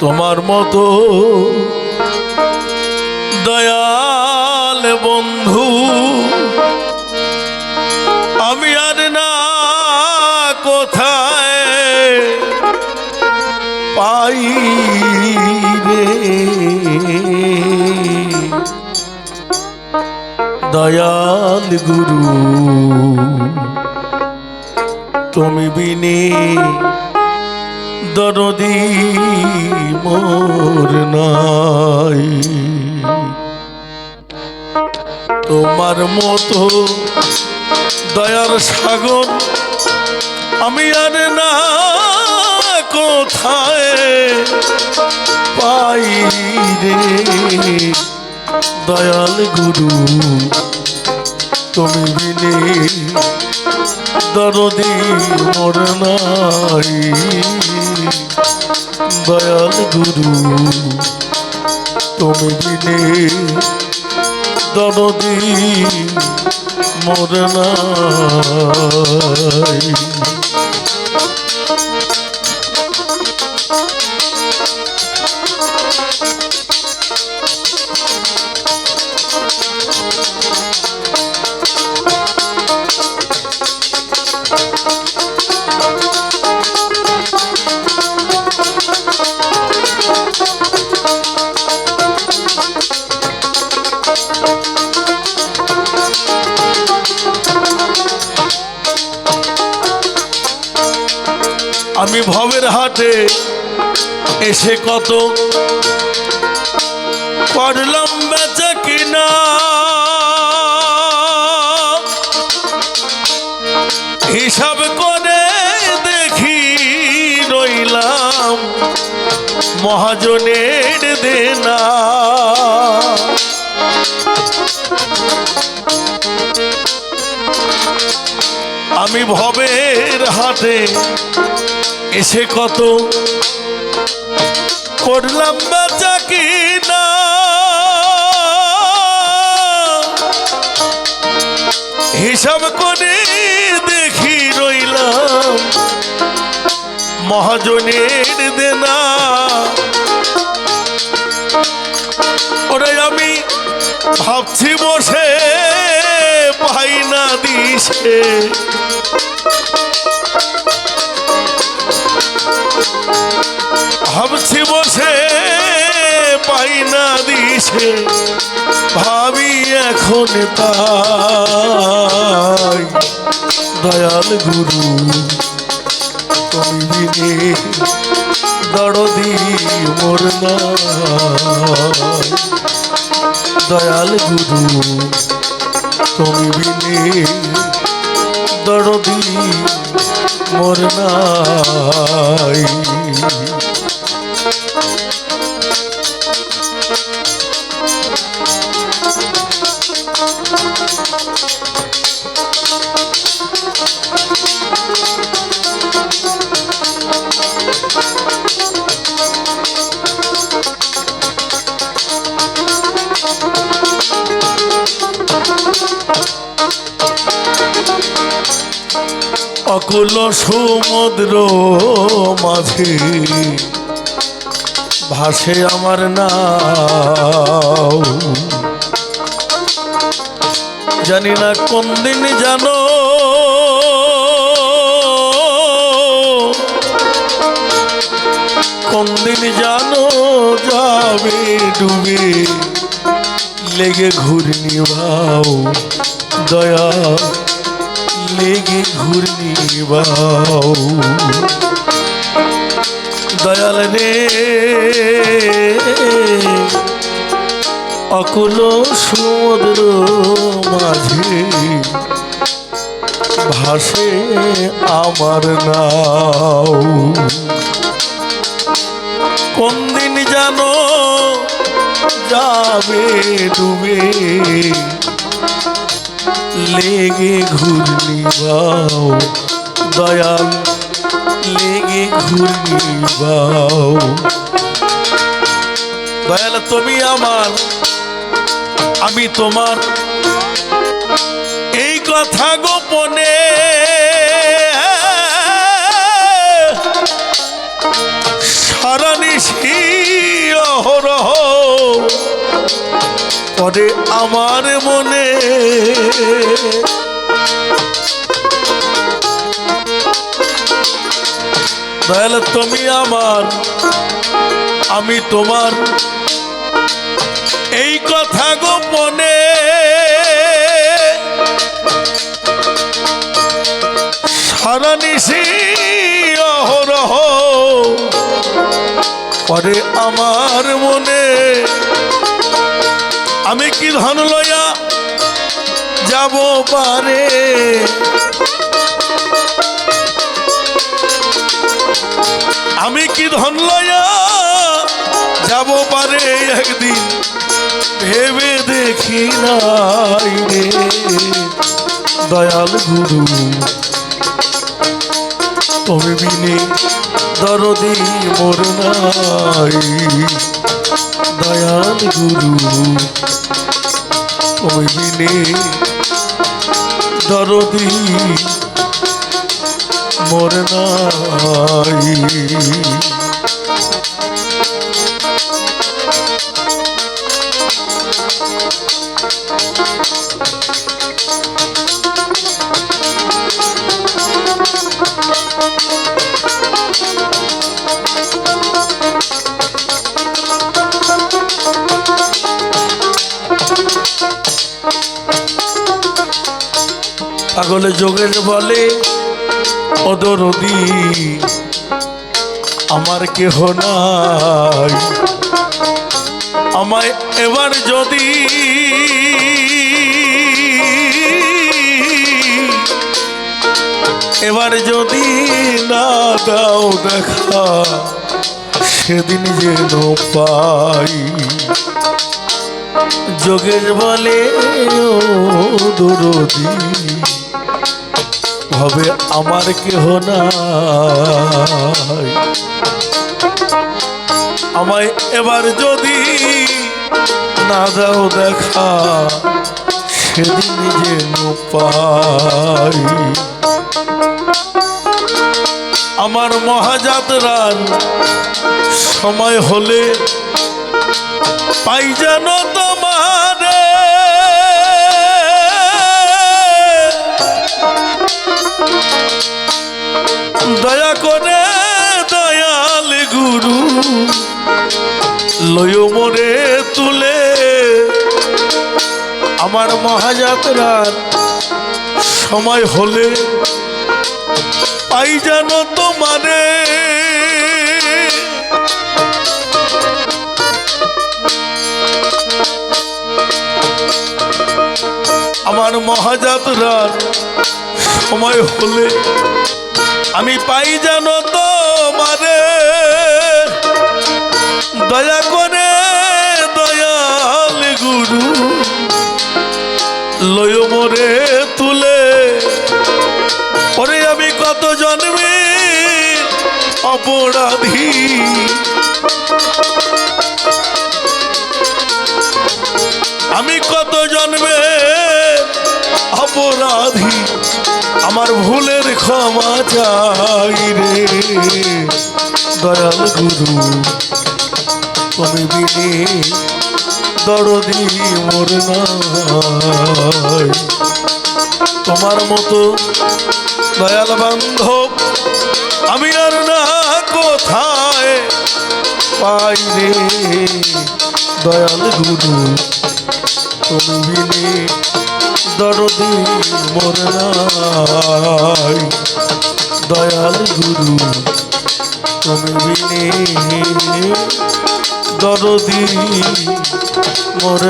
তোমার মতো দয়াল বন্ধু আমি আর না কোথায় পাই রে? দয়াল গুরু তুমি বিনে দরদি মোর নাই। তোমার মতো দয়ার সাগর আমি আর না কোথায় পাই রে। দয়াল গুরু, তুমি বিনে দরদি মোর নাই। দয়াল গুরু তুমি দিনে দনদি মোর হাটে এসে কত করলাম বেচা কিনা। হিসাব করে দেখি রইলাম মহাজনের দেনা। আমি ভবের হাটে এসে কত করলাম বেচা কিনা হিসাব করে দেখি রইলাম মহাজনের দেনা। ওরে আমি ভাবছি বসে দিশে ভাবছি বসে, পাই না দিশে। ভাবি এখন তাই। দয়াল গুরু, তুমি দরদি মোর। দয়াল গুরু তুমি বিনে দরদি মোর নাই। অকুল সমুদ্র মাঝে, ভাসে আমার নাও। জানি না কোন দিন জানো, কোন দিন জানো, যাবে ডুবে লেগে ঘূর্ণি ভাও দয়া, লেগে ঘূর্ণি বাউ দয়াল রে, অকুল সমুদ্র মাঝে ভাসে আমার নাও। কোন দিন জানো যাবে ডুবে লেগে ঘূর্ণি বাও, দয়াল, লেগে ঘূর্ণি বাও। দয়াল, তুমি আমার, আমি তোমার। এই কথা গোপনে সারা অহরহ করে আমার মনে তাহলে তুমি আমার আমি তোমার। এই কথা গোপনে সারা নিশি অহরহ। পরে আমার মনে, আমি কি ধন লয়া যাব পারে? আমি কি ধন লয়া যাব পারে? একদিন ভেবে দেখি নাই রে, দয়াল গুরু। তুমি বিনে দরদি মোর নাই। দয়াল গুরু তুমি বিনে দরদি মোর নাই। পাগলে যোগের বলে অদরদি আমার কেহ নাই। আমায় এবার যদি এবার যদি না দাও দেখা সেদিন যেন পাই। যোগের বলে দরদি, হবে আমার কেহ না আমায় এবার যদি না দাও দেখা, সেদিন যেন পাই। আমার মহাযাত্রার সময় হলে পাই যেন তোমারে। দয়া করে দয়াল গুরু লয় মোরে তুলে। আমার মহাযাত্রার সময় হলে পাই যেন তোমারে। আমার মহাযাত্রার সময় হলে আমি পাই যেন তোমারে। দয়া করে দয়াল গুরু, লয় মোরে তুলে ওরে আমি কত জন্মে অপরাধী। আমি কত জন্মে অপরাধী। আমার ভুলের ক্ষমা চাই রে। দয়াল গুরু, তুমি বিনে দরদি মোর নাই। তোমার মতো দয়াল বান্ধব আমি আর না কোথায় পাই রে? দয়াল গুরু, তুমি বিনে দরদি মোর দয়াল গুরু, তুমি বিনে দরদি মোর